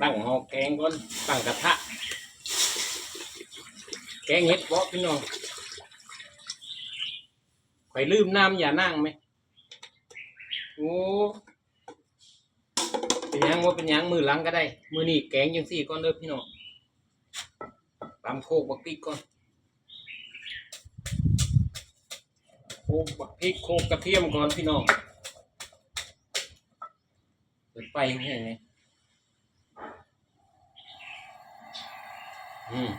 ตั้งหอแกงก่อนตั้งกระทะ แกงเห็ดเพาะพี่น้องข่ลืมน้ำอย่านั่งไหมโอ้เป็นยังว่าเป็นยังมือหลังก็ได้ มือนี่แกงยังสี่ก่อนเด้อพี่น้องตำโคกบักพริกก่อนโคกบักพริกโคกกระเทียมก่อนพี่น้องเปิดไฟแห้งๆไง อืม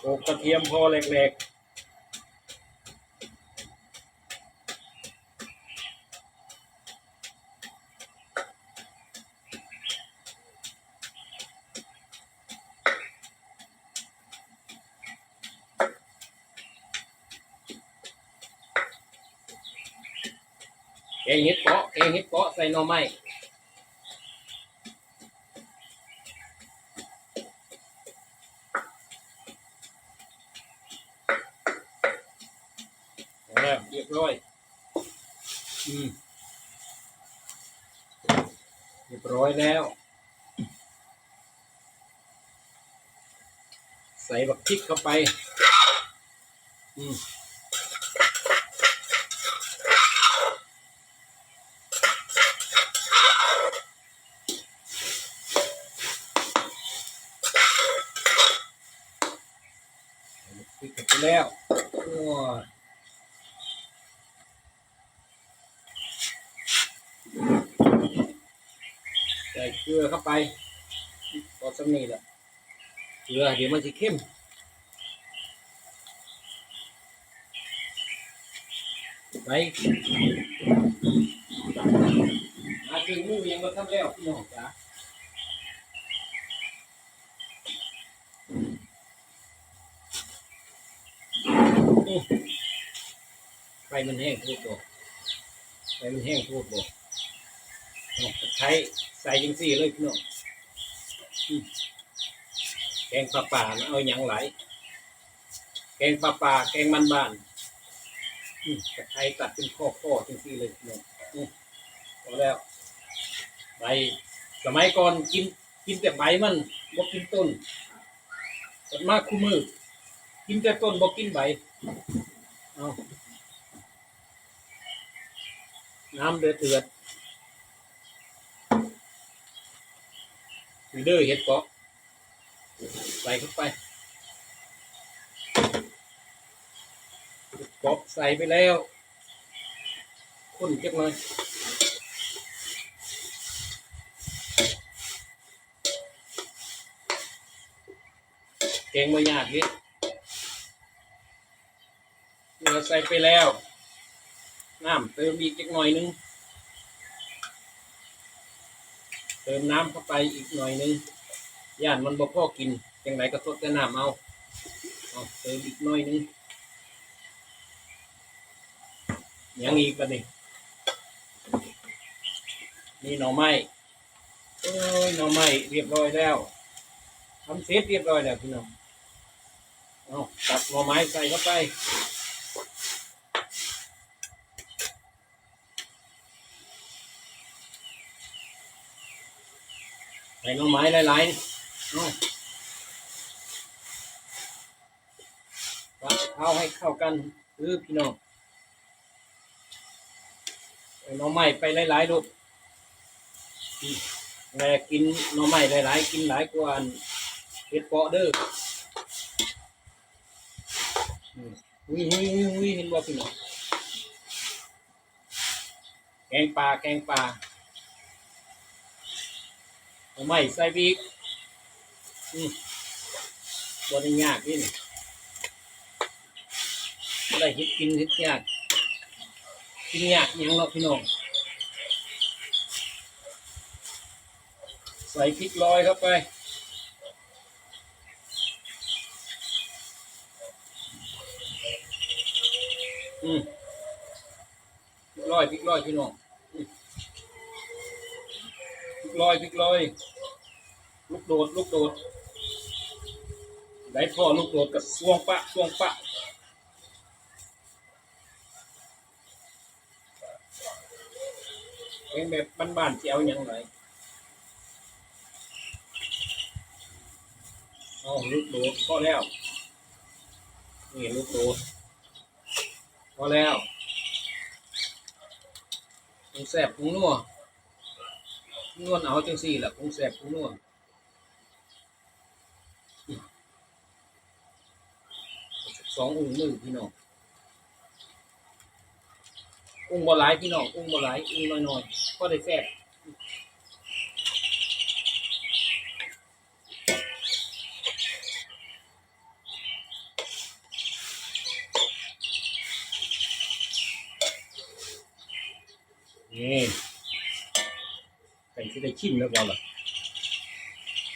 โอกกระเทียมพอแหลกๆแกงเห็ดเปาะแกงเห็ดเปาะใส่หน่อไม้ แล้วเรียบร้อย อืมเรียบร้อยแล้ว ใส่บักพริกเข้าไป อืมพริกไปแล้วโอ้ ลือเข้าไปพอสำนีแหละเกลือเดี๋ยวมันจะเข้มไปมาถึงมือยังมาทำแล้วพี่น้องจ๋าไฟมันแห้งพูดบ่ไฟมันแห้งพูดบอา ตะไคร้ใส่ยังสี่เลยพี่น้องแกงปลาป่านะเอาอย่างไหลแกงปลาป่าแกงมันบานตะไคร้ตัดเป็นข้อข้อๆจังสี่เลยพี่น้องอืมพอแล้วใบสมัยก่อนกินกินแต่ใบมันบ่กินต้นส่มากคู่มือ กินแต่ต้นบ่กินใบเอาน้ำเดือดเดือด เด้อเห็ดเปาะใส่เข้าไปเห็ดเปาะใส่ไปแล้วข้นจักหน่อยแกงม่ยากนิดเราใส่ไปแล้ว น้ำเติมอีกจักหน่อยนึง เติมน้ำเข้าไปอีกหน่อยนึงย่านมันบ่พอกินจังไรก็ทดแต่น้ำเอาเอาเติมอีกหน่อยนึงยังอีกปะนี่นี่หน่อไม้เอ้ยหน่อไม้เรียบร้อยแล้วทำเสร็จเรียบร้อยแล้วพี่น้องเอาตัดหน่อไม้ใส่เข้าไป ใส่หน่อไม้หลายๆเอาปัดเข้าให้เข้ากันคือพี่น้องใส่หน่อไม้ไปหลายๆลูกแม่กินหน่อไม้หลายๆ กินหลายกว่านเห็ดเปาะเด้ออืมวิวิวิวิเห็นบ่พี่น้องแกงปลาแกงปลา เอาไม่ใส่บีกอืมบริยากนี่นี่บ่ได้เฮ็ดกินเฮ็ดยากกินยากยังเนาพี่น้องใส่พริกลอยเข้าไปอืมพริกลอยพริกลอยพี่น้องพริกลอยพริกลอย ลูกโดดลูกโดดได้พ่อลูกโดดกับสวงปะสวงปะแกงแบบบ้านๆสิเอาหยังไงเอาลูกโดดพอแล้ว นี่ลูกโดดพอแล้วปรุงแซ่บปรุงนัวนัวเอาจังสี่แหละปรุงแซ่บปรุงนัว องอุ้งมือพี่น้องอุ้งบ่หลายพี่น้องอุ้งบ่หลายอุ้งน้อยๆก็ได้แซ่บนี่ใครที่ได้ชิมแล้วบ่ล่ะ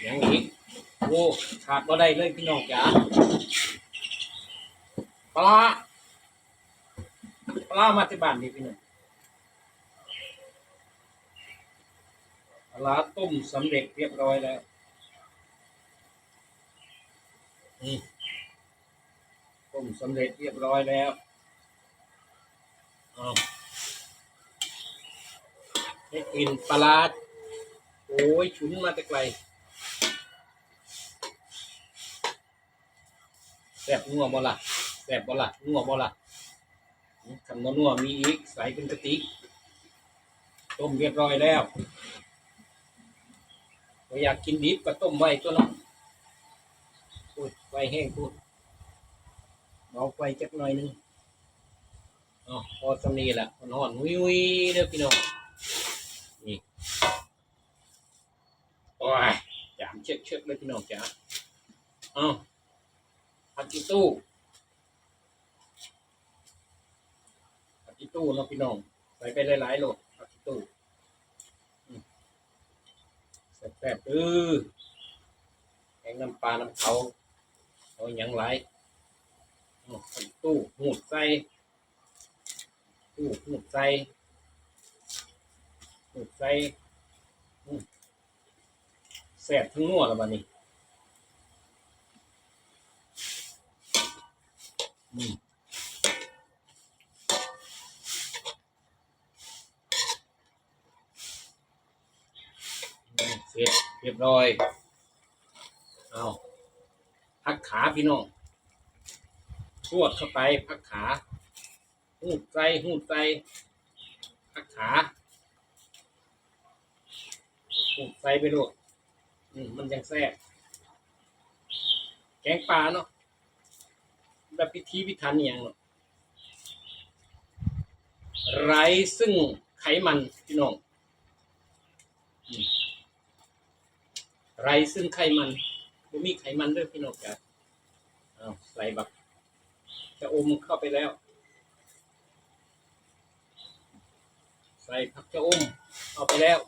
ยังอีกโอ้ขาดบ่ได้เลยพี่น้องจ๋า ปลาปลามาที่บ้านนี่พี่น้องปลาต้มสำเร็จเรียบร้อยแล้ว นี่ต้มสำเร็จเรียบร้อยแล้วเอาให้กลิ่นปลาโอ้ยฉุนมาแต่ไกลแซ่บนัวบ่ล่ะ แซ่บบ่ล่ะนัวบ่ละคำว่านัวมีอีกใส่เป็นกะติกต้มเรียบร้อยแล้วบ่อยากกินดิบก็ต้มไว้ตัวเนาะพูดไว้แห้งพูดเบาไฟจักหน่อยนึงอ๋อพอสำนีแหละนอนวิวๆเด้อพี่น้องนี่โอ้ยจามเช็ดๆเลยพี่น้องจ๋าเอ้าผักกอีตู้ ตู้เนาะพี่น้องใส่ไปหลายๆโหลดผักอีตู้อืมแซ่บๆเออแกงน้ำปลาน้ำเขาเอาหยังไรตู้หูดใส่ตู้หูดใส่หูดใส่แซ่บทั้งนัวแล้วบัดนี้ อืม เสร็จเรียบร้อย เอาพักขาพี่น้องชวดเข้าไปพักขา หูดใจหูดใจพักขาหูดใจไปลูกอืมมันยังแซ่บแกงปลาเนาะแบบพิธีพิธันอหย่างเนาะไรซึ่งไขมันพี่น้องอืม ไรซึ่งไขมันไม่มีไขมันด้วยพี่น้องจ้ะเอาใส่บักจะอมเข้าไปแล้ว ใส่ผักจะอมเอาไปแล้ว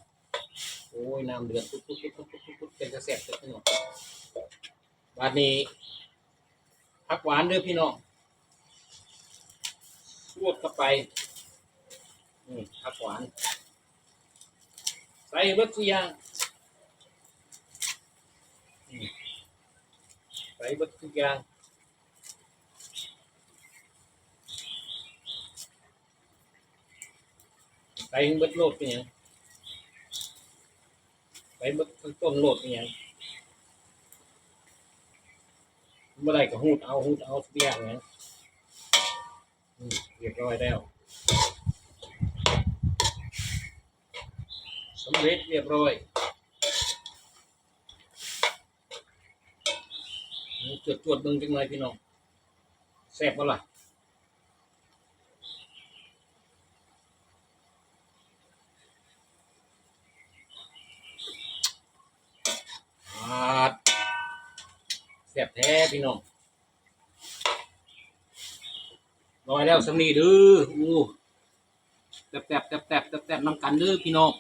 โอ้ยน้ำเดือดปุ๊บปุ๊บปุ๊บปุ๊บปุ๊บปุ๊บเป็นกระแสบเลยพี่น้องวันนี้ผักหวานเด้อพี่น้องรวดเข้าไปนี่ผักหวาน ใส่เบิดทุกอย่าง นี่ใส่เบิดทุกอย่างใส่เบิดโลดเป็นยังใส่เบิดต้นโลดเป็นยังเมื่อไรก็หูดเอาหูดเอาทุกอย่างนะเรียบร้อยแล้วสำเร็จเรียบร้อย จวดจวดเบิ่งจังเลยพี่น้องแซ่บปะล่ะแซ่บแท้พี่น้องลอยแล้วสำนีเด้ออู้แตบแตบแตบแตบแตบแตบน้ำกันเด้อพี่น้อง